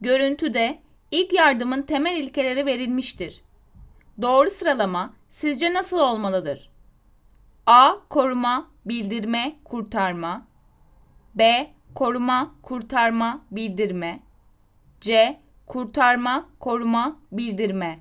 Görüntüde ilk yardımın temel ilkeleri verilmiştir. Doğru sıralama sizce nasıl olmalıdır? A. Koruma, bildirme, kurtarma. B. Koruma, kurtarma, bildirme. C. Kurtarma, koruma, bildirme.